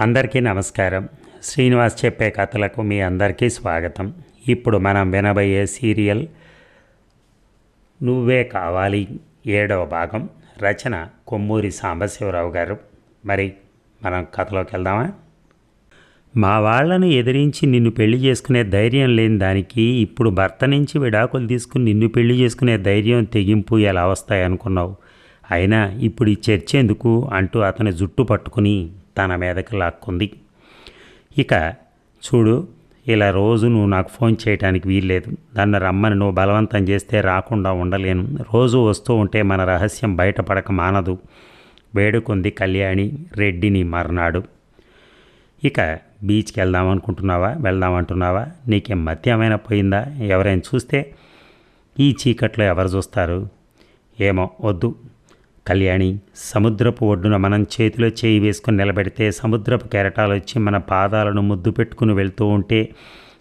అందరికీ నమస్కారం. శ్రీనివాస్ చెప్పే కథలకు మీ అందరికీ స్వాగతం. ఇప్పుడు మనం వినబోయే సీరియల్ నువ్వే కావాలి ఏడవ భాగం. రచన కొమ్మూరి సాంబశివరావు గారు. మరి మనం కథలోకి వెళ్దామా? మా వాళ్ళను ఎదిరించి నిన్ను పెళ్ళి చేసుకునే ధైర్యం లేని దానికి ఇప్పుడు భర్త నుంచి విడాకులు తీసుకుని నిన్ను పెళ్ళి చేసుకునే ధైర్యం తెగింపు ఎలా వస్తాయనుకున్నావు? అయినా ఇప్పుడు ఈ చర్చ ఎందుకు అంటూ అతని జుట్టు పట్టుకుని తన మీదకి లాక్కుంది. ఇక చూడు ఇలా రోజు నువ్వు నాకు ఫోన్ చేయటానికి వీల్లేదు. దాన్ని రమ్మని నువ్వు బలవంతం చేస్తే రాకుండా ఉండలేను. రోజు వస్తూ ఉంటే మన రహస్యం బయటపడక మానదు. వేడుకుంది కళ్యాణి రెడ్డిని మర్నాడు. ఇక బీచ్కి వెళ్దాం అనుకుంటున్నావా? వెళ్దామంటున్నావా నీకేం మత్యమైనా పోయిందా? ఎవరైనా చూస్తే ఈ చీకట్లో ఎవరు చూస్తారు? ఏమో వద్దు. కళ్యాణి సముద్రపు ఒడ్డున మనం చేతిలో చేయి వేసుకుని నిలబెడితే సముద్రపు కెరటాలు వచ్చి మన పాదాలను ముద్దు పెట్టుకుని వెళ్తూ ఉంటే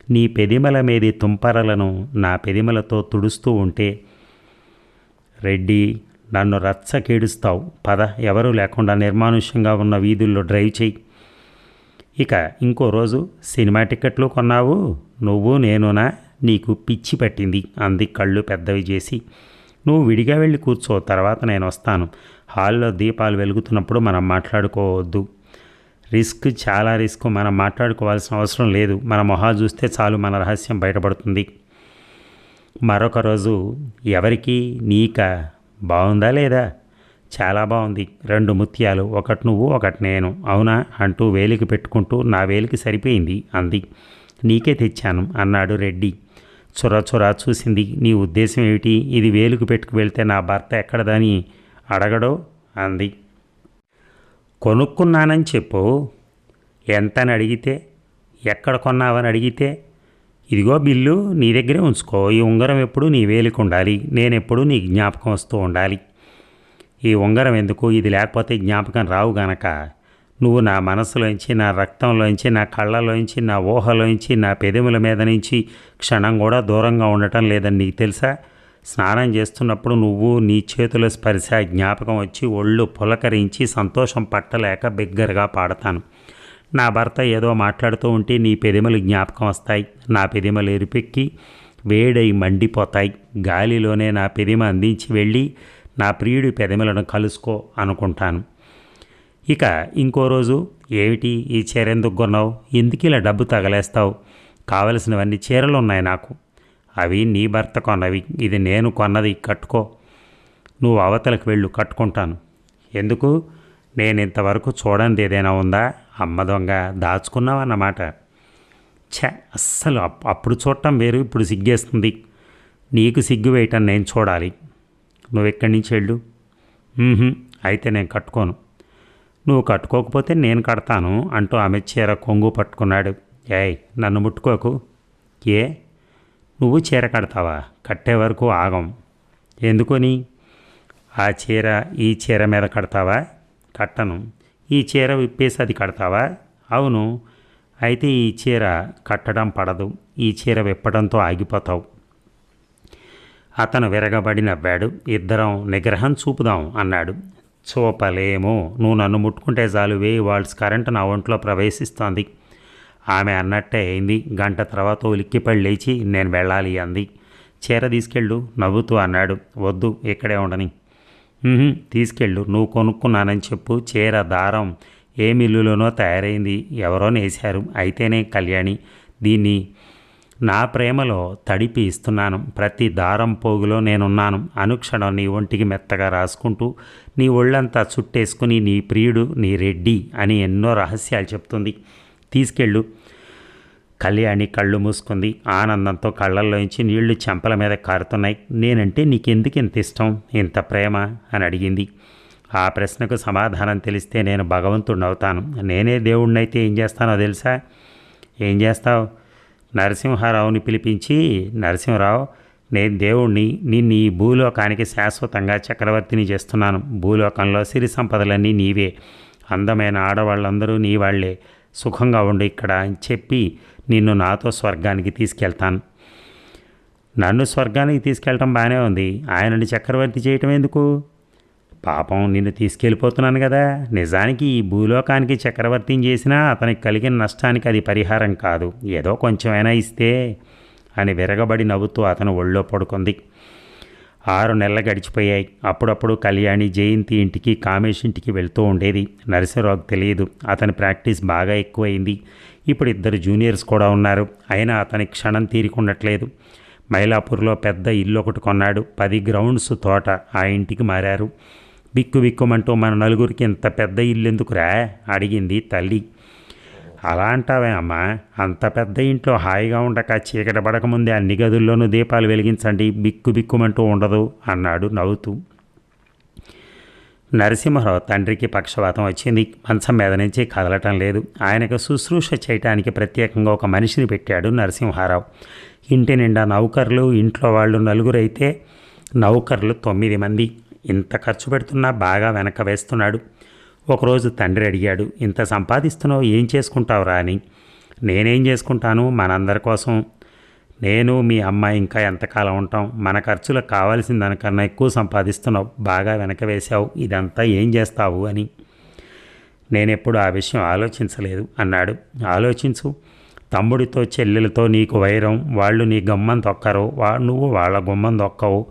నీ పెదిమల మీది తుంపరలను నా పెదిమలతో తుడుస్తూ ఉంటే రెడ్డి నన్ను రచ్చకేడుస్తావు. పద ఎవరూ లేకుండా నిర్మానుష్యంగా ఉన్న వీధుల్లో డ్రైవ్ చేయి ఇక ఇంకో రోజు సినిమా టికెట్లు కొన్నావు. నువ్వు నేనునా నీకు పిచ్చి పట్టింది. అంది కళ్ళు పెద్దవి చేసి. నువ్వు విడిగా వెళ్ళి కూర్చో తర్వాత నేను వస్తాను. హాల్లో దీపాలు వెలుగుతున్నప్పుడు మనం మాట్లాడుకోవద్దు. రిస్క్ చాలా రిస్క్. మనం మాట్లాడుకోవాల్సిన అవసరం లేదు. మన మొహాలు చూస్తే చాలు మన రహస్యం బయటపడుతుంది. మరొక రోజు ఎవరికి నీక బాగుందా లేదా? చాలా బాగుంది. రెండు ముత్యాలు ఒకటి నువ్వు ఒకటి నేను. అవునా? అంటూ వేలికి పెట్టుకుంటూ నా వేలికి సరిపోయింది అంది. నీకే తెచ్చాను అన్నాడు రెడ్డి. చొర చొర చూసింది. నీ ఉద్దేశం ఏమిటి? ఇది వేలుకు పెట్టుకు వెళ్తే నా భర్త ఎక్కడదని అడగడో అంది. కొనుక్కున్నానని చెప్పు. ఎంతని అడిగితే? ఎక్కడ కొన్నావని అడిగితే? ఇదిగో బిల్లు నీ దగ్గరే ఉంచుకో. ఈ ఉంగరం ఎప్పుడు నీ వేలికి ఉండాలి. నేనెప్పుడు నీ జ్ఞాపకం వస్తూ ఉండాలి. ఈ ఉంగరం ఎందుకు? ఇది లేకపోతే జ్ఞాపకం రావు గనక. నువ్వు నా మనసులోంచి నా రక్తంలోంచి నా కళ్ళలోంచి నా ఊహలోంచి నా పెదవుల మీద నుంచి క్షణం కూడా దూరంగా ఉండటం లేదని నీకు తెలుసా? స్నానం చేస్తున్నప్పుడు నువ్వు నీ చేతుల స్పర్శ జ్ఞాపకం వచ్చి ఒళ్ళు పులకరించి సంతోషం పట్టలేక బిగ్గరగా పాడతాను. నా భర్త ఏదో మాట్లాడుతూ ఉంటే నీ పెదిమలు జ్ఞాపకం వస్తాయి. నా పెదిమలు ఎరిపెక్కి వేడై మండిపోతాయి. గాలిలోనే నా పెదిమ అందించి వెళ్ళి నా ప్రియుడి పెదిమలను కలుసుకో అనుకుంటాను. ఇక ఇంకో రోజు ఏమిటి ఈ చీర ఎందుకు కొన్నావు? ఎందుకు ఇలా డబ్బు తగలేస్తావు? కావలసినవన్నీ చీరలు ఉన్నాయి నాకు. అవి నీ భర్త కొన్నవి. ఇది నేను కొన్నది. కట్టుకో. నువ్వు అవతలకు వెళ్ళు. కట్టుకుంటాను. ఎందుకు? నేను ఇంతవరకు చూడండి ఏదైనా ఉందా? అమ్మ దొంగ దాచుకున్నావన్నమాట. ఛ! అస్సలు అప్- అప్పుడు చూడటం వేరు. ఇప్పుడు సిగ్గేస్తుంది. నీకు సిగ్గు వేయటం నేను చూడాలి. నువ్వు ఎక్కడి నుంచి వెళ్ళు? అయితే నేను కట్టుకోను. నువ్వు కట్టుకోకపోతే నేను కడతాను అంటూ ఆమె చీర కొంగు పట్టుకున్నాడు. ఏయ్ నన్ను ముట్టుకోకు. ఏ? నువ్వు చీర కడతావా? కట్టే వరకు ఆగం. ఎందుకని? ఆ చీర ఈ చీర మీద కడతావా? కట్టను. ఈ చీర విప్పేసి అది కడతావా? అవును. అయితే ఈ చీర కట్టడం పడదు. ఈ చీర విప్పడంతో ఆగిపోతావు. అతను విరగబడి నవ్వాడు. ఇద్దరం నిగ్రహం చూపుదాం అన్నాడు. చూపలేము. నువ్వు నన్ను ముట్టుకుంటే చాలు వేయి వాల్స్ కరెంటు నా ఒంట్లో ప్రవేశిస్తోంది. ఆమె అన్నట్టే అయింది. గంట తర్వాత ఉలిక్కిపడి లేచి నేను వెళ్ళాలి అంది. చీర తీసుకెళ్ళు నవ్వుతూ అన్నాడు. వద్దు ఇక్కడే ఉండని. తీసుకెళ్ళు నువ్వు కొనుక్కున్నానని చెప్పు. చీర దారం ఏ మిల్లులోనో తయారైంది. ఎవరో నేశారు. అయితేనే కళ్యాణి. దీన్ని నా ప్రేమలో తడిపి ఇస్తున్నాను. ప్రతి దారం పోగులో నేనున్నాను. అనుక్షణం నీ ఒంటికి మెత్తగా రాసుకుంటూ నీ ఒళ్ళంతా చుట్టేసుకుని నీ ప్రియుడు నీ రెడ్డి అని ఎన్నో రహస్యాలు చెప్తుంది. తీసుకెళ్ళు. కళ్యాణి కళ్ళు మూసుకుంది. ఆనందంతో కళ్ళల్లోంచి నీళ్ళు చెంపల మీద కారుతున్నాయి. నేనంటే నీకెందుకు ఇంత ఇష్టం? ఇంత ప్రేమ? అని అడిగింది. ఆ ప్రశ్నకు సమాధానం తెలిస్తే నేను భగవంతుడిని అవుతాను నేనే దేవుణ్ణైతే ఏం చేస్తానో తెలుసా? ఏం చేస్తావు? నరసింహారావుని పిలిపించి నరసింహరావు నేను దేవుణ్ణి నిన్ను ఈ భూలోకానికి శాశ్వతంగా చక్రవర్తిని చేస్తున్నాను. భూలోకంలో సిరి సంపదలన్నీ నీవే. అందమైన ఆడవాళ్ళందరూ నీ వాళ్ళే సుఖంగా ఉండు ఇక్కడ అని చెప్పి నిన్ను నాతో స్వర్గానికి తీసుకెళ్తాను. నన్ను స్వర్గానికి తీసుకెళ్ళటం బాగానే ఉంది. ఆయనని చక్రవర్తి చేయటం ఎందుకు? పాపం నిన్ను తీసుకెళ్ళిపోతున్నాను కదా. నిజానికి ఈ భూలోకానికి చక్రవర్తిని చేసినా అతనికి కలిగిన నష్టానికి అది పరిహారం కాదు. ఏదో కొంచెమైనా ఇస్తే అని విరగబడి నవ్వుతూ అతను ఒళ్ళో పడుకుంది. ఆరు నెలలు గడిచిపోయాయి. అప్పుడప్పుడు కళ్యాణి జయంతి ఇంటికి కామేష్ ఇంటికి వెళ్తూ ఉండేది. నరసింహరావుకు తెలియదు. అతని ప్రాక్టీస్ బాగా ఎక్కువైంది. ఇప్పుడు ఇద్దరు జూనియర్స్ కూడా ఉన్నారు. అయినా అతని క్షణం తీరికుండట్లేదు. మైలాపూర్లో పెద్ద ఇల్లు ఒకటి కొన్నాడు. పది గ్రౌండ్స్ తోట ఆ ఇంటికి మారారు. బిక్కు బిక్కుమంటూ మన నలుగురికి ఇంత పెద్ద ఇల్లు ఎందుకురా అడిగింది తల్లి. అలా అంటావే అమ్మా అంత పెద్ద ఇంట్లో హాయిగా ఉండక చీకటి పడకముందే అన్ని గదుల్లోనూ దీపాలు వెలిగించండి బిక్కు బిక్కుమంటూ ఉండదు అన్నాడు నవ్వుతూ. నరసింహరావు తండ్రికి పక్షవాతం వచ్చింది. మంచం మీద నుంచి కదలటం లేదు. ఆయనకు శుశ్రూష చేయటానికి ప్రత్యేకంగా ఒక మనిషిని పెట్టాడు నరసింహారావు. ఇంటి నిండా నౌకర్లు ఇంట్లో వాళ్ళు నలుగురైతే నౌకర్లు తొమ్మిది మంది. ఇంత ఖర్చు పెడుతున్నా బాగా వెనక వేస్తున్నాడు. ఒకరోజు తండ్రి అడిగాడు ఇంత సంపాదిస్తున్నావు ఏం చేసుకుంటావురా అని. నేనేం చేసుకుంటాను? మనందరి కోసం. నేను మీ అమ్మాయి ఇంకా ఎంతకాలం ఉంటాం? మన ఖర్చులకు కావాల్సిన దానికన్నా ఎక్కువ సంపాదిస్తున్నావు. బాగా వెనక వేశావు. ఇదంతా ఏం చేస్తావు అని. నేనెప్పుడు ఆ విషయం ఆలోచించలేదు అన్నాడు. ఆలోచించు. తమ్ముడితో చెల్లెలతో నీకు వైరం. వాళ్ళు నీ గమ్మం తొక్కరు వా నువ్వు వాళ్ళ గుమ్మం తొక్కవు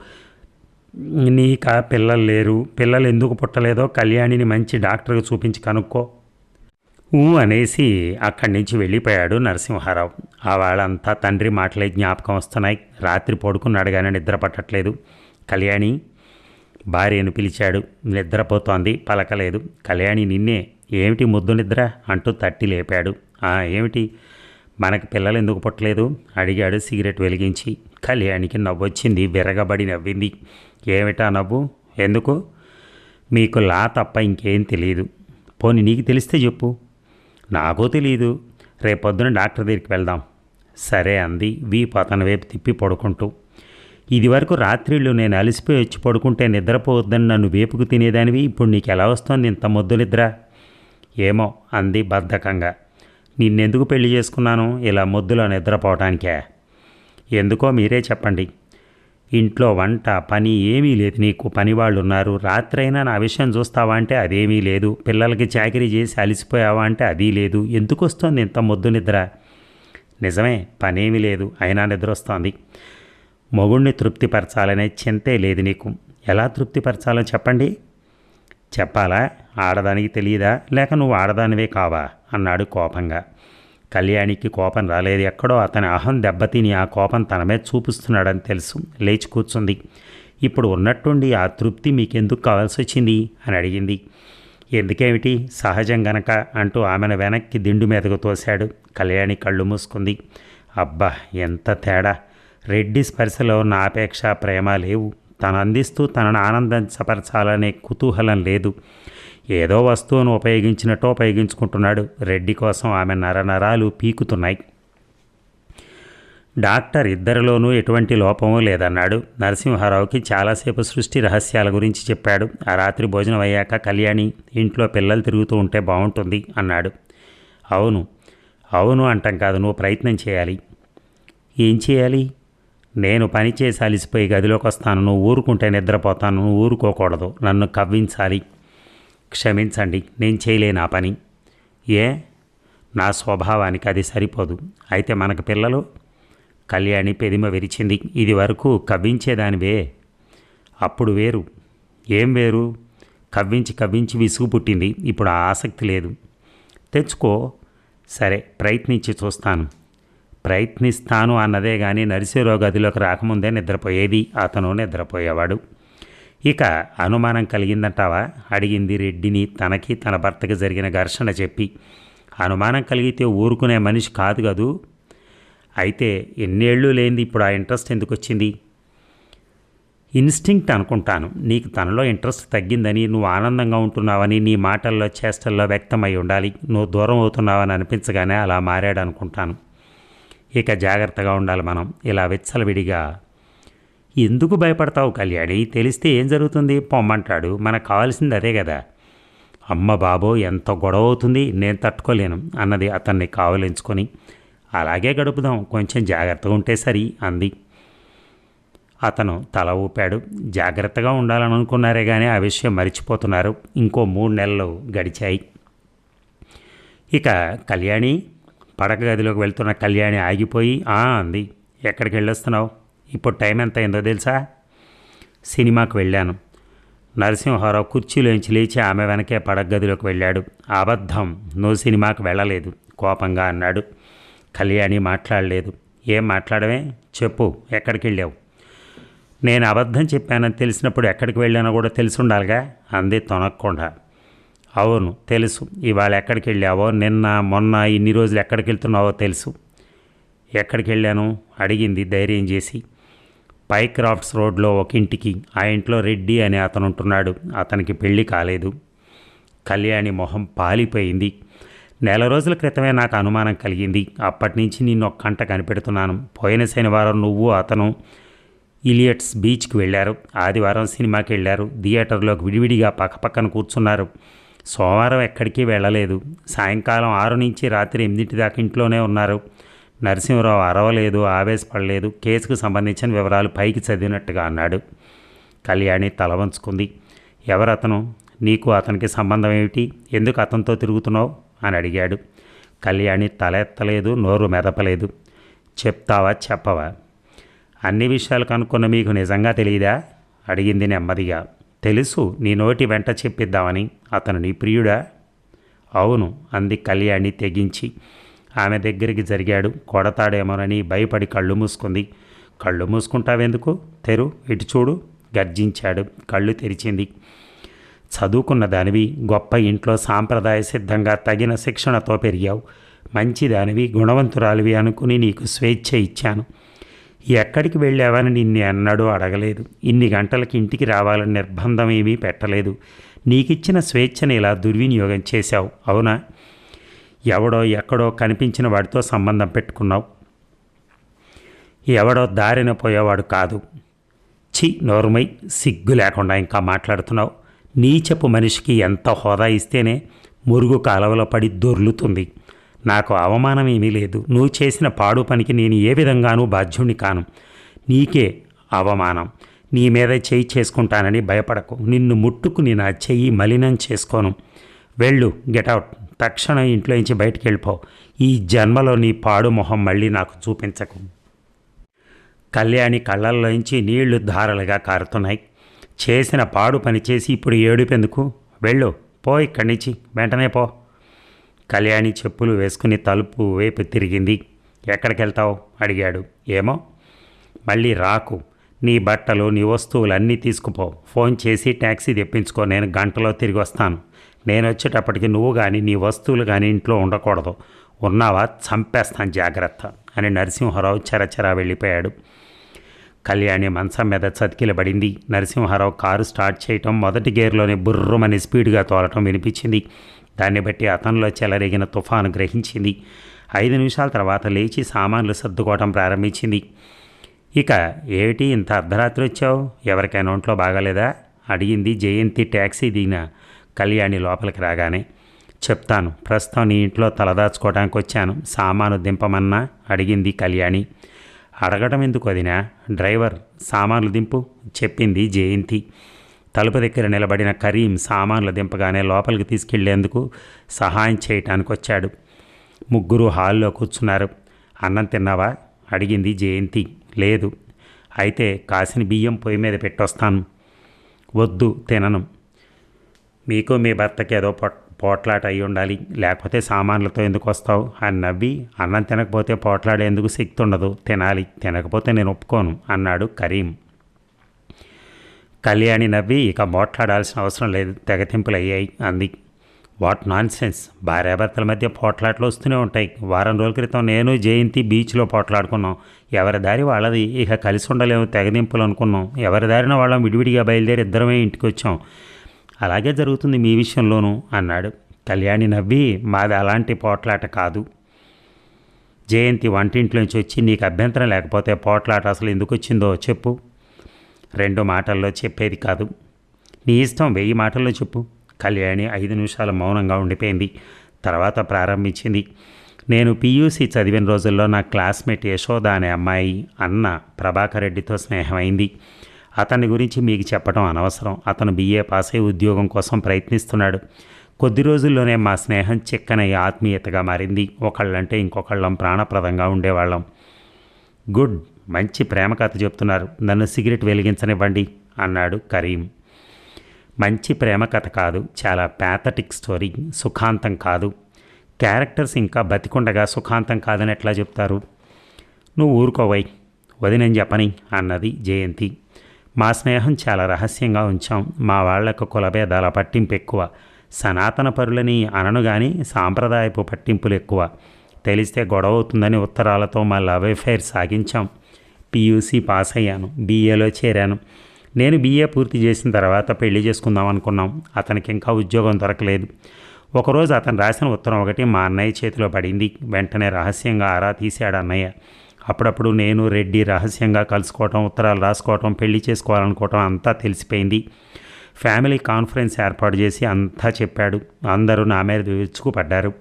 నీక పిల్లలు లేరు. పిల్లలు ఎందుకు పుట్టలేదో కళ్యాణిని మంచి డాక్టర్కి చూపించి కనుక్కో. ఊ అనేసి అక్కడి నుంచి వెళ్ళిపోయాడు నరసింహారావు. ఆ వాళ్ళంతా తండ్రి మాటలే జ్ఞాపకం వస్తున్నాయి. రాత్రి పడుకున్నాడు కానీ నిద్ర పట్టట్లేదు. కళ్యాణి భార్యను పిలిచాడు. నిద్రపోతోంది పలకలేదు. కళ్యాణి నిన్నే ఏమిటి ముద్దు నిద్ర అంటూ తట్టి లేపాడు. ఏమిటి? మనకు పిల్లలు ఎందుకు పుట్టలేదు? అడిగాడు సిగరెట్ వెలిగించి. కళ్యాణికి నవ్వొచ్చింది విరగబడి నవ్వింది. ఏమిటా నవ్వు? ఎందుకు? మీకు లా తప్ప ఇంకేం తెలియదు పోనీ నీకు తెలిస్తే చెప్పు. నాకు తెలియదు రేపొద్దున డాక్టర్ దగ్గరికి వెళ్దాం. సరే అంది. వీపు అతని వైపు తిప్పి పడుకుంటూ. ఇదివరకు రాత్రిళ్ళు నేను అలసిపోయి వచ్చి పడుకుంటే నిద్రపోవద్దని నన్ను వేపుకు తినేదానివి ఇప్పుడు నీకు ఎలా వస్తోంది ఇంత మొద్దు నిద్ర? ఏమో అంది బద్ధకంగా. నిన్నెందుకు పెళ్ళి చేసుకున్నాను? ఇలా మొద్దులో నిద్రపోవటానికే. ఎందుకో మీరే చెప్పండి. ఇంట్లో వంట పని ఏమీ లేదు నీకు. పనివాళ్ళున్నారు. రాత్రైనా నా విషయం చూస్తావా అంటే అదేమీ లేదు. పిల్లలకి చాకరీ చేసి అలసిపోయావా అంటే అది లేదు. ఎందుకు వస్తుంది ఇంత మొద్దు నిద్ర? నిజమే పనేమీ లేదు. అయినా నిద్ర వస్తోంది మొగుణ్ణి తృప్తిపరచాలనే చింతే లేదు నీకు. ఎలా తృప్తిపరచాలో చెప్పండి. చెప్పాలా? ఆడదానికి తెలియదా లేక నువ్వు ఆడదానివే కావా? అన్నాడు కోపంగా. కళ్యాణికి కోపం రాలేదు ఎక్కడో అతని అహం దెబ్బతిని ఆ కోపం తన మీద చూపిస్తున్నాడని తెలుసు. లేచి కూర్చుంది. ఇప్పుడు ఉన్నట్టుండి ఆ తృప్తి మీకెందుకు కావాల్సి వచ్చింది? అని అడిగింది. ఎందుకేమిటి? సహజం గనక అంటూ ఆమెను వెనక్కి దిండు మీదకు తోశాడు. కళ్యాణి కళ్ళు మూసుకుంది. అబ్బా ఎంత తేడా! రెడ్డి స్పర్శలో నా అపేక్ష ప్రేమ లేవు. తను అందిస్తూ తనను ఆనందించపరచాలనే కుతూహలం లేదు. ఏదో వస్తువును ఉపయోగించినట్టు ఉపయోగించుకుంటున్నాడు. రెడ్డి కోసం ఆమె నరనరాలు పీకుతున్నాయి. డాక్టర్ ఇద్దరిలోనూ ఎటువంటి లోపము లేదన్నాడు. నరసింహారావుకి చాలాసేపు సృష్టి రహస్యాల గురించి చెప్పాడు. ఆ రాత్రి భోజనం అయ్యాక కళ్యాణి ఇంట్లో పిల్లలు తిరుగుతూ ఉంటే బాగుంటుంది అన్నాడు. అవును అవును అంటాం కాదు నువ్వు ప్రయత్నం చేయాలి. ఏం చేయాలి? నేను పని చేసి అలిసిపోయి గదిలోకి వస్తాను నువ్వు ఊరుకుంటే నిద్రపోతాను. నువ్వు ఊరుకోకూడదు. నన్ను కవ్వించాలి. క్షమించండి నేను చేయలేను ఆ పని. ఏ? నా స్వభావానికి అది సరిపోదు. అయితే మనకు పిల్లలు కళ్యాణి పెదిమ విరిచింది. ఇది వరకు కవ్వించేదానివే. అప్పుడు వేరు. ఏం వేరు? కవ్వించి కవ్వించి విసుగు పుట్టింది. ఇప్పుడు ఆ ఆసక్తి లేదు. తెచ్చుకో. సరే ప్రయత్నించి చూస్తాను. ప్రయత్నిస్తాను అన్నదే కానీ నరిసేరో గదిలోకి రాకముందే నిద్రపోయేది. అతను నిద్రపోయేవాడు. ఇక అనుమానం కలిగిందంటావా? అడిగింది రెడ్డిని తనకి తన భర్తకి జరిగిన ఘర్షణ చెప్పి. అనుమానం కలిగితే ఊరుకునే మనిషి కాదు కదూ? అయితే ఎన్నేళ్ళు లేనిది ఇప్పుడు ఆ ఇంట్రెస్ట్ ఎందుకు వచ్చింది ఇన్స్టింక్ట్ అనుకుంటాను. నీకు తనలో ఇంట్రెస్ట్ తగ్గిందని నువ్వు ఆనందంగా ఉంటున్నావని నీ మాటల్లో చేష్టల్లో వ్యక్తమై ఉండాలి. నువ్వు దూరం అవుతున్నావని అనిపించగానే అలా మారాడు అనుకుంటాను ఇక జాగ్రత్తగా ఉండాలి మనం. ఇలా విచ్చలవిడిగా ఎందుకు భయపడతావు కళ్యాణి? తెలిస్తే ఏం జరుగుతుంది? పొమ్మంటాడు. మనకు కావాల్సింది అదే కదా. అమ్మ బాబో ఎంత గొడవ అవుతుంది? నేను తట్టుకోలేను అన్నది అతన్ని కావలించుకొని. అలాగే గడుపుదాం. కొంచెం జాగ్రత్తగా ఉంటే సరి అంది. అతను తల ఊపాడు. జాగ్రత్తగా ఉండాలని అనుకున్నారే కానీ ఆ విషయం మర్చిపోతున్నారు. ఇంకో మూడు నెలలు గడిచాయి. ఇక కళ్యాణి పడక గదిలోకి వెళ్తున్న కళ్యాణి ఆగిపోయి "ఆ" అంది ఎక్కడికి వెళ్ళొస్తున్నావు? ఇప్పుడు టైం ఎంత అయిందో తెలుసా? సినిమాకు వెళ్ళాను. నరసింహారావు కుర్చీలోంచి లేచి ఆమె వెనకే పడగదిలోకి వెళ్ళాడు. అబద్ధం నువ్వు సినిమాకు వెళ్ళలేదు కోపంగా అన్నాడు. కళ్యాణి మాట్లాడలేదు. ఏం మాట్లాడమే చెప్పు ఎక్కడికి వెళ్ళావు? నేను అబద్ధం చెప్పానని తెలిసినప్పుడు ఎక్కడికి వెళ్ళానో కూడా తెలిసి ఉండాలిగా అంది తొనక్కుండా. అవును తెలుసు. ఇవాళ ఎక్కడికి వెళ్ళావో నిన్న మొన్న ఇన్ని రోజులు ఎక్కడికి వెళ్తున్నావో తెలుసు. ఎక్కడికి వెళ్ళాను? అడిగింది ధైర్యం చేసి. పైక్రాఫ్ట్స్ రోడ్లో ఒక ఇంటికి ఆ ఇంట్లో రెడ్డి అనే అతను ఉంటున్నాడు అతనికి పెళ్ళి కాలేదు. కళ్యాణి మొహం పాలిపోయింది. నెల రోజుల క్రితమే నాకు అనుమానం కలిగింది. అప్పటి నుంచి నిన్ను ఒక కంట కనిపెడుతున్నాను. పోయిన శనివారం నువ్వు అతను ఇలియట్స్ బీచ్కి వెళ్ళారు. ఆదివారం సినిమాకి వెళ్ళారు. థియేటర్లోకి విడివిడిగా పక్కపక్కన కూర్చున్నారు. సోమవారం ఎక్కడికి వెళ్ళలేదు. సాయంకాలం ఆరు నుంచి రాత్రి ఎనిమిదింటి దాకా ఇంట్లోనే ఉన్నారు. నరసింహరావు అరవలేదు ఆవేశపడలేదు కేసుకు సంబంధించిన వివరాలు పైకి చదివినట్టుగా అన్నాడు. కళ్యాణి తల వంచుకుంది. ఎవరతను? నీకు అతనికి సంబంధం ఏమిటి? ఎందుకు అతనితో తిరుగుతున్నావు? అని అడిగాడు. కళ్యాణి తల ఎత్తలేదు నోరు మెదపలేదు. చెప్తావా చెప్పవా? అన్ని విషయాలు కనుక్కున్న మీకు నిజంగా తెలియదా అడిగింది నెమ్మదిగా. తెలుసు నీ నోటి వెంట చెప్పిద్దామని. అతను నీ ప్రియుడా? అవును అంది కళ్యాణి తెగించి. ఆమె దగ్గరికి జరిగాడు. కొడతాడేమోనని భయపడి కళ్ళు మూసుకుంది. కళ్ళు మూసుకుంటావెందుకు? తెరు ఇటు చూడు గర్జించాడు. కళ్ళు తెరిచింది. చదువుకున్న దానివి గొప్ప ఇంట్లో సాంప్రదాయ సిద్ధంగా తగిన శిక్షణతో పెరిగావు. మంచి దానివి గుణవంతురాలివి అనుకుని నీకు స్వేచ్ఛ ఇచ్చాను. ఎక్కడికి వెళ్ళావని నిన్ను ఎన్నడూ అడగలేదు. ఇన్ని గంటలకి ఇంటికి రావాలని నిర్బంధం ఏమీ పెట్టలేదు. నీకిచ్చిన స్వేచ్ఛని ఇలా దుర్వినియోగం చేశావు అవునా? ఎవడో ఎక్కడో కనిపించిన వాడితో సంబంధం పెట్టుకున్నావు. ఎవడో దారిన పోయేవాడు కాదు. చి నోరుమై సిగ్గు లేకుండా ఇంకా మాట్లాడుతున్నావు. నీచపు మనిషికి ఎంత హోదా ఇస్తేనే మురుగు కాలవలో పడి దొర్లుతుంది. నాకు అవమానం ఏమీ లేదు. నువ్వు చేసిన పాడు పనికి నేను ఏ విధంగానూ బాధ్యుణ్ణి కాను. నీకే అవమానం. నీ మీద చెయ్యి చేసుకుంటానని భయపడకు. నిన్ను ముట్టుకుని నా చెయ్యి మలినం చేసుకోను. వెళ్ళు గెటౌట్ తక్షణం ఇంట్లో నుంచి బయటికి వెళ్ళిపో. ఈ జన్మలో నీ పాడు మొహం మళ్ళీ నాకు చూపించకు. కళ్యాణి కళ్ళల్లోంచి నీళ్ళు ధారలుగా కారుతున్నాయి. చేసిన పాడు పని చేసి ఇప్పుడు ఏడుపెందుకు? వెళ్ళు పో ఇక్కడి నుంచి వెంటనే పో. కళ్యాణి చెప్పులు వేసుకుని తలుపు వైపు తిరిగింది. ఎక్కడికి వెళ్తావు అడిగాడు. ఏమో? మళ్ళీ రాకు. నీ బట్టలు నీ వస్తువులు అన్నీ తీసుకుపో. ఫోన్ చేసి ట్యాక్సీ తెప్పించుకో. నేను గంటలో తిరిగి వస్తాను. నేను వచ్చేటప్పటికి నువ్వు కానీ నీ వస్తువులు కానీ ఇంట్లో ఉండకూడదు. ఉన్నావా? చంపేస్తాను జాగ్రత్త అని నరసింహారావు చరచరా వెళ్ళిపోయాడు. కళ్యాణి మంచం మీద చతికిలబడింది నరసింహారావు కారు స్టార్ట్ చేయటం మొదటి గేర్లోనే బుర్రమని స్పీడ్గా తోలటం వినిపించింది. దాన్ని బట్టి అతనిలో చెలరేగిన తుఫాను గ్రహించింది. ఐదు నిమిషాల తర్వాత లేచి సామాన్లు సర్దుకోవటం ప్రారంభించింది. ఇక ఏమిటి ఇంత అర్ధరాత్రి వచ్చావు? ఎవరికైనా ఒంట్లో బాగాలేదా? అడిగింది జయంతి ట్యాక్సీ దిగిన కళ్యాణి లోపలికి రాగానే చెప్తాను ప్రస్తుతం నీ ఇంట్లో తలదాచుకోవడానికి వచ్చాను. సామాను దింపమన్నా? అడిగింది కళ్యాణి. అడగటం ఎందుకు వదినా? డ్రైవర్ సామాన్లు దింపు చెప్పింది జయంతి. తలుపు దగ్గర నిలబడిన కరీం సామాన్లు దింపగానే లోపలికి తీసుకెళ్ళేందుకు సహాయం చేయటానికి వచ్చాడు. ముగ్గురు హాల్లో కూర్చున్నారు. అన్నం తిన్నావా? అడిగింది జయంతి. లేదు. అయితే కాసిన బియ్యం పొయ్యి మీద పెట్టొస్తాను. వద్దు తినను. మీకు మీ భర్తకి ఏదో పొట్ పోట్లాట అయి ఉండాలి. లేకపోతే సామాన్లతో ఎందుకు వస్తావు? అని నవ్వి అన్నం తినకపోతే పోట్లాడేందుకు శక్తి ఉండదు తినాలి. తినకపోతే నేను ఒప్పుకోను అన్నాడు కరీం. కళ్యాణి నవ్వి ఇక పోట్లాడాల్సిన అవసరం లేదు. తెగతింపులు అయ్యాయి. అంది. వాట్ నాన్ సెన్స్ భార్యాభర్తల మధ్య పోట్లాట్లు వస్తూనే ఉంటాయి. వారం రోజుల క్రితం నేను జయంతి బీచ్లో పోట్లాడుకున్నాం. ఎవరి దారి వాళ్ళది? ఇక కలిసి ఉండలేము. తెగదింపులు అనుకున్నాం. ఎవరి దారిన వాళ్ళం విడివిడిగా బయలుదేరి ఇద్దరమే ఇంటికి వచ్చాం. అలాగే జరుగుతుంది మీ విషయంలోనూ అన్నాడు. కళ్యాణి నవ్వి మాది అలాంటి పోట్లాట కాదు. జయంతి వంటింట్లోంచి వచ్చి నీకు అభ్యంతరం లేకపోతే పోట్లాట అసలు ఎందుకు వచ్చిందో చెప్పు. రెండు మాటల్లో చెప్పేది కాదు. నీ ఇష్టం వెయ్యి మాటల్లో చెప్పు. కళ్యాణి ఐదు నిమిషాలు మౌనంగా ఉండిపోయింది. తర్వాత ప్రారంభించింది. నేను పీయూసీ చదివిన రోజుల్లో నా క్లాస్మేట్ యశోద అనే అమ్మాయి అన్న ప్రభాకర్ రెడ్డితో స్నేహమైంది. అతని గురించి మీకు చెప్పడం అనవసరం. అతను బీఏ పాస్ అయి ఉద్యోగం కోసం ప్రయత్నిస్తున్నాడు. కొద్ది రోజుల్లోనే మా స్నేహం చిక్కన ఆత్మీయతగా మారింది. ఒకళ్ళంటే ఇంకొకళ్ళం ప్రాణప్రదంగా ఉండేవాళ్ళం. గుడ్ మంచి ప్రేమ కథ చెప్తున్నారు. నన్ను సిగరెట్ వెలిగించనివ్వండి అన్నాడు కరీం. మంచి ప్రేమ కథ కాదు. చాలా ప్యాథటిక్ స్టోరీ సుఖాంతం కాదు. క్యారెక్టర్స్ ఇంకా బతికుండగా సుఖాంతం కాదని ఎట్లా చెప్తారు? నువ్వు ఊరుకోవై వదినని చెప్పని అన్నది జయంతి. మా స్నేహం చాలా రహస్యంగా ఉంచాం. మా వాళ్ళకు కులభేదాల పట్టింపు ఎక్కువ. సనాతన పరులని అనను కానీ సాంప్రదాయపు పట్టింపులు ఎక్కువ. తెలిస్తే గొడవ అవుతుందని ఉత్తరాలతో మా లవ్ అఫైర్ సాగించాం. పీయూసీ పాస్ అయ్యాను బీఏలో చేరాను. నేను బీఏ పూర్తి చేసిన తర్వాత పెళ్ళి చేసుకుందాం అనుకున్నాం. అతనికి ఇంకా ఉద్యోగం దొరకలేదు. ఒకరోజు అతను రాసిన ఉత్తరం ఒకటి మా అన్నయ్య చేతిలో పడింది. వెంటనే రహస్యంగా ఆరా తీశాడు అన్నయ్య. అప్పుడప్పుడు నేను రెడ్డి రహస్యంగా కలుసుకోవటం ఉత్తరాలు రాసుకోవటం పెళ్ళి చేసుకోవాలనుకోవటం అంతా తెలిసిపోయింది. ఫ్యామిలీ కాన్ఫరెన్స్ ఏర్పాటు చేసి అంతా చెప్పాడు. అందరూ నా మీద విరుచుకుపడ్డారు.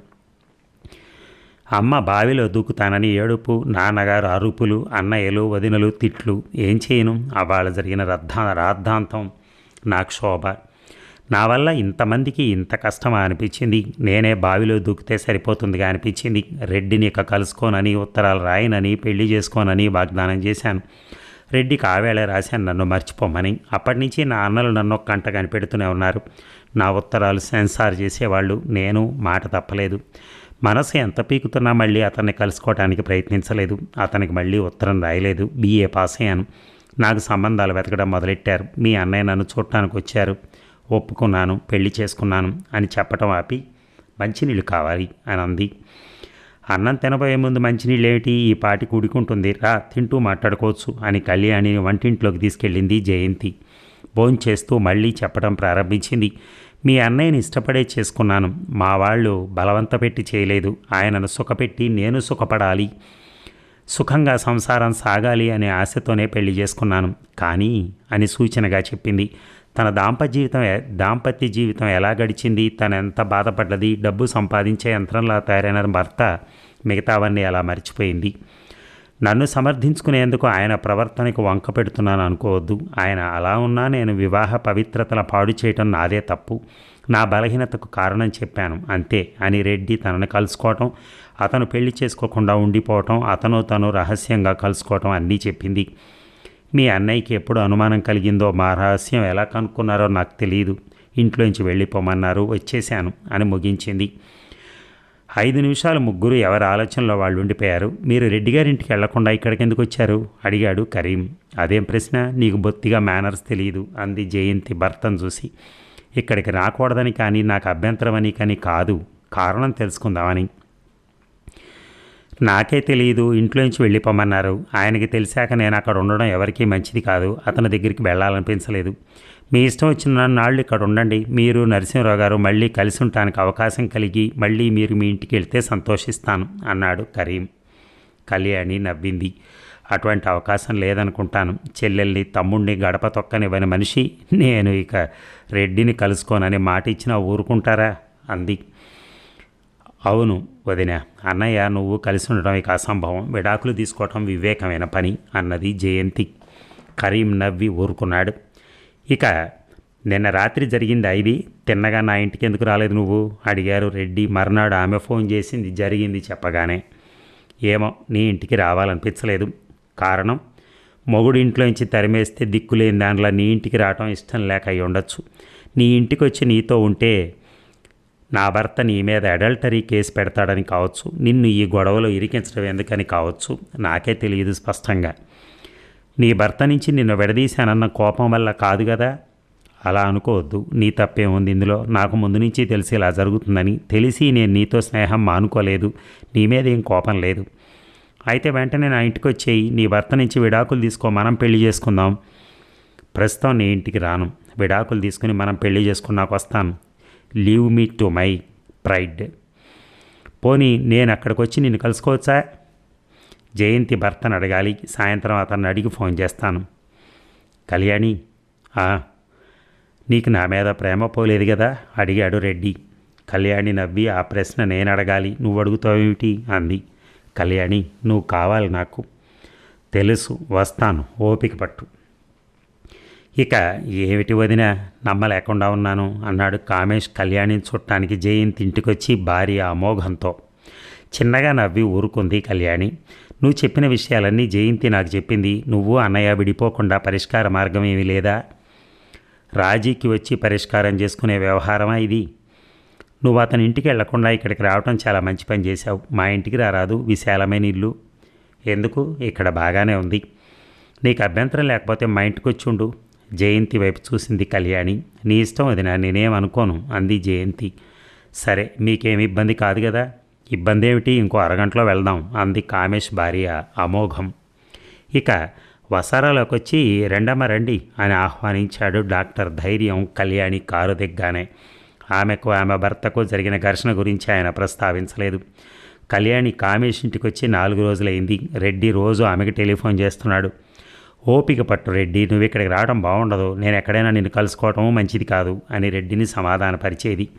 అమ్మ బావిలో దూకుతానని ఏడుపు నాన్నగారు అరుపులు అన్నయ్యలు వదినలు తిట్లు. ఏం చేయను? అవాళ జరిగిన రద్ధా రాద్ధాంతం నాకు శోభ నా వల్ల ఇంతమందికి ఇంత కష్టమా అనిపించింది. నేనే బావిలో దూకితే సరిపోతుందిగా అనిపించింది. రెడ్డిని ఇక కలుసుకోనని ఉత్తరాలు రాయనని పెళ్ళి చేసుకోనని వాగ్దానం చేశాను. రెడ్డికి ఆవేళ రాశాను నన్ను మర్చిపోమని. అప్పటి నుంచి నా అన్నలు నన్ను కంట కనిపెడుతూనే ఉన్నారు. నా ఉత్తరాలు సెన్సార్ చేసేవాళ్ళు నేను మాట తప్పలేదు. మనసు ఎంత పీకుతున్నా మళ్ళీ అతన్ని కలుసుకోవడానికి ప్రయత్నించలేదు. అతనికి మళ్ళీ ఉత్తరం రాయలేదు. బీఏ పాస్ అయ్యాను. నాకు సంబంధాలు వెతకడం మొదలెట్టారు. మీ అన్నయ్య నన్ను చూడటానికి వచ్చారు. ఒప్పుకున్నాను పెళ్ళి చేసుకున్నాను అని చెప్పటం ఆపి మంచినీళ్ళు కావాలి అని అంది. అన్నం తినబోయే ముందు మంచినీళ్ళు ఏమిటి ఈ పాటి కూడుకుంటుంది. రా తింటూ మాట్లాడుకోవచ్చు అని కళ్యాణి వంటింట్లోకి తీసుకెళ్ళింది జయంతి. భోంచేస్తూ మళ్ళీ చెప్పడం ప్రారంభించింది. మీ అన్నయ్యని ఇష్టపడే చేసుకున్నాను. మా వాళ్ళు బలవంత పెట్టి చేయలేదు. ఆయనను సుఖపెట్టి నేను సుఖపడాలి. సుఖంగా సంసారం సాగాలి అనే ఆశతోనే పెళ్ళి చేసుకున్నాను. కానీ అని సూచనగా చెప్పింది. తన దాంపత్య జీవితం దాంపత్య జీవితం ఎలా గడిచింది తను ఎంత బాధపడ్డది డబ్బు సంపాదించే యంత్రంలా తయారైన భర్త మిగతావన్నీ అలా మర్చిపోయింది. నన్ను సమర్థించుకునేందుకు ఆయన ప్రవర్తనకు వంక పెడుతున్నాను అనుకోవద్దు. ఆయన అలా ఉన్నా నేను వివాహ పవిత్రతల పాడు చేయటం నాదే తప్పు. నా బలహీనతకు కారణం చెప్పాను. అంతే అని రెడ్డి తనని కలుసుకోవటం అతను పెళ్ళి చేసుకోకుండా ఉండిపోవటం అతను తను రహస్యంగా కలుసుకోవటం అన్నీ చెప్పింది. మీ అన్నయ్యకి ఎప్పుడు అనుమానం కలిగిందో మా రహస్యం ఎలా కనుక్కున్నారో నాకు తెలియదు ఇంట్లోంచి వెళ్ళిపోమన్నారు. వచ్చేశాను అని ముగించింది. ఐదు నిమిషాలు ముగ్గురు ఎవరి ఆలోచనలో వాళ్ళు ఉండిపోయారు. మీరు రెడ్డి గారింటికి వెళ్ళకుండా ఇక్కడికి ఎందుకు వచ్చారు? అడిగాడు కరీం. అదేం ప్రశ్న? నీకు బొత్తిగా మేనర్స్ తెలియదు అంది జయంతి భర్తను చూసి. ఇక్కడికి రాకూడదని కానీ నాకు అభ్యంతరమని కానీ కాదు. కారణం తెలుసుకుందామని. నాకే తెలియదు ఇంట్లోంచి వెళ్ళిపోమన్నారు. ఆయనకి తెలిసాక నేను అక్కడ ఉండడం ఎవరికీ మంచిది కాదు. అతని దగ్గరికి వెళ్ళాలనిపించలేదు. మీ ఇష్టం వచ్చిన నాళ్ళు ఇక్కడ ఉండండి. మీరు నరసింహరావు గారు మళ్ళీ కలిసి ఉండటానికి అవకాశం కలిగి మళ్ళీ మీరు మీ ఇంటికి వెళ్తే సంతోషిస్తాను అన్నాడు కరీం. కళ్యాణి నవ్వింది. అటువంటి అవకాశం లేదనుకుంటాను. చెల్లెల్ని తమ్ముడిని గడప తొక్కనివ్వని మనిషి నేను ఇక రెడ్డిని కలుసుకోనని మాట ఇచ్చినా ఊరుకుంటారా? అంది. అవును వదిన. అన్నయ్య నువ్వు కలిసి ఉండటం ఇక అసంభవం. విడాకులు తీసుకోవటం వివేకమైన పని అన్నది జయంతి. కరీం నవ్వి ఊరుకున్నాడు. ఇక నిన్న రాత్రి జరిగింది ఐది తిన్నగా నా ఇంటికి ఎందుకు రాలేదు నువ్వు? అడిగారు రెడ్డి. మర్నాడు ఆమె ఫోన్ చేసింది. జరిగింది చెప్పగానే. ఏమో నీ ఇంటికి రావాలనిపించలేదు. కారణం? మొగుడు ఇంట్లోంచి తరిమేస్తే దిక్కులేని దానిలో నీ ఇంటికి రావటం ఇష్టం లేక అయి ఉండొచ్చు నీ ఇంటికి వచ్చి నీతో ఉంటే నా భర్త నీ మీద అడల్టరీ కేసు పెడతాడని కావచ్చు నిన్ను ఈ గొడవలో ఇరికించడం ఎందుకని కావచ్చు నాకే తెలియదు స్పష్టంగా. నీ భర్త నుంచి నిన్ను విడదీశానన్న కోపం వల్ల కాదు కదా అలా అనుకోవద్దు నీ తప్పేముంది ఇందులో. నాకు ముందు నుంచి తెలిసి ఇలా జరుగుతుందని తెలిసి నేను నీతో స్నేహం మానుకోలేదు నీ మీద ఏం కోపం లేదు. అయితే వెంటనే నా ఇంటికి వచ్చేయి నీ భర్త నుంచి విడాకులు తీసుకో మనం పెళ్ళి చేసుకుందాం. ప్రస్తుతం నీ ఇంటికి రాను. విడాకులు తీసుకుని మనం పెళ్ళి చేసుకున్నాక వస్తాను. Leave me to my pride. పోనీ నేను అక్కడికి వచ్చి నిన్ను కలుసుకోవచ్చా? జయంతి భర్తను అడగాలి సాయంత్రం అతన్ని అడిగి ఫోన్ చేస్తాను. కళ్యాణి నీకు నా మీద ప్రేమ పోలేదు కదా అడిగాడు రెడ్డి. కళ్యాణి నవ్వి ఆ ప్రశ్న నేను అడగాలి నువ్వు అడుగుతావేమిటి అంది. కళ్యాణి నువ్వు కావాలి నాకు. తెలుసు వస్తాను ఓపిక పట్టు. ఇక ఏమిటి వదిన? నమ్మలేకుండా ఉన్నాను అన్నాడు కామేష్ కళ్యాణి చుట్టానికి జయంతి ఇంటికొచ్చి భార్య అమోఘంతో. చిన్నగా నవ్వి ఊరుకుంది కళ్యాణి. నువ్వు చెప్పిన విషయాలన్నీ జయంతి నాకు చెప్పింది. నువ్వు అన్నయ్య విడిపోకుండా పరిష్కార మార్గం ఏమీ లేదా? రాజీకి వచ్చి పరిష్కారం చేసుకునే వ్యవహారమా ఇది? నువ్వు అతని ఇంటికి వెళ్ళకుండా ఇక్కడికి రావటం చాలా మంచి పని చేశావు. మా ఇంటికి రారాదు. విశాలమైన ఇల్లు ఎందుకు? ఇక్కడ బాగానే ఉంది. నీకు అభ్యంతరం లేకపోతే మా ఇంటికి వచ్చి ఉండు. జయంతి వైపు చూసింది కళ్యాణి. నీ ఇష్టం అది నా నేనేం అనుకోను అంది జయంతి. సరే మీకేమి ఇబ్బంది కాదు కదా ఇబ్బంది ఏమిటి ఇంకో అరగంటలో వెళ్దాం అంది కామేష్ భార్య అమోఘం. ఇక వసారాలోకి వచ్చి రెండమ్మ రండి అని ఆహ్వానించాడు డాక్టర్ ధైర్యం కళ్యాణి కారు దిగ్గానే. ఆమెకు ఆమె భర్తకు జరిగిన ఘర్షణ గురించి ఆయన ప్రస్తావించలేదు. కళ్యాణి కామేష్ ఇంటికి వచ్చి నాలుగు రోజులైంది. రెడ్డి రోజు ఆమెకి టెలిఫోన్ చేస్తున్నాడు. ఓపిక పట్టు రెడ్డి నువ్వు ఇక్కడికి రావడం బాగుండదు నేను ఎక్కడైనా నిన్ను కలుసుకోవటం మంచిది కాదు అని రెడ్డిని సమాధానపరిచేది.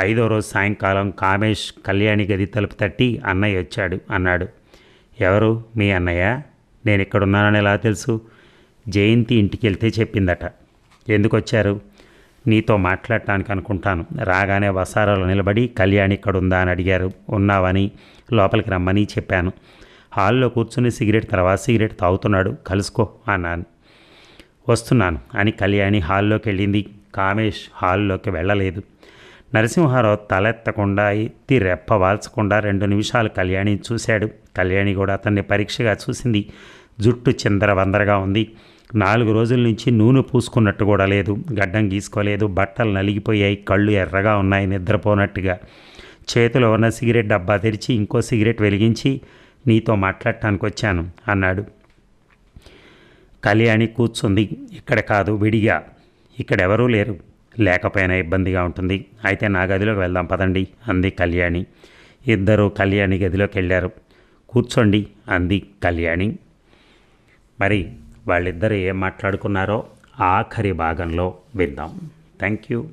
ఐదో రోజు సాయంకాలం కామేష్ కళ్యాణి గది తలుపు తట్టి అన్నయ్య వచ్చాడు. అన్నాడు ఎవరు? మీ అన్నయ్య? నేను ఇక్కడున్నానని ఎలా తెలుసు? జయంతి ఇంటికి వెళ్తే చెప్పిందట. ఎందుకు వచ్చారు నీతో మాట్లాడటానికి అనుకుంటాను. రాగానే వసారాలో నిలబడి కళ్యాణి ఇక్కడ ఉందా అని అడిగారు. ఉన్నావని. లోపలికి రమ్మని చెప్పాను. హాల్లో కూర్చుని సిగరెట్ తర్వాత సిగరెట్ తాగుతున్నాడు. కలుసుకో అన్నాను. వస్తున్నాను అని కళ్యాణి హాల్లోకి వెళ్ళింది. కామేష్ హాల్లోకి వెళ్ళలేదు. నరసింహారావు తలెత్తకుండా ఎత్తి రెప్ప వాల్చకుండా రెండు నిమిషాలు కళ్యాణి చూశాడు. కళ్యాణి కూడా అతన్ని పరీక్షగా చూసింది. జుట్టు చిందర వందరగా ఉంది. నాలుగు రోజుల నుంచి నూనె పూసుకున్నట్టు కూడా లేదు. గడ్డం గీసుకోలేదు. బట్టలు నలిగిపోయాయి. కళ్ళు ఎర్రగా ఉన్నాయి. నిద్రపోనట్టుగా చేతిలో ఉన్న సిగరెట్ డబ్బా తెరిచి ఇంకో సిగరెట్ వెలిగించి నీతో మాట్లాడటానికి వచ్చాను అన్నాడు. కళ్యాణి కూర్చుంది. ఇక్కడ కాదు విడిగా. ఇక్కడెవరూ లేరు. లేకపోయినా ఇబ్బందిగా ఉంటుంది. అయితే నా గదిలోకి వెళ్దాం పదండి అంది కళ్యాణి. ఇద్దరు కళ్యాణి గదిలోకి వెళ్ళారు. కూర్చోండి అంది కళ్యాణి. మరి వాళ్ళిద్దరు ఏం మాట్లాడుకున్నారో ఆఖరి భాగంలో విందాం. Thank you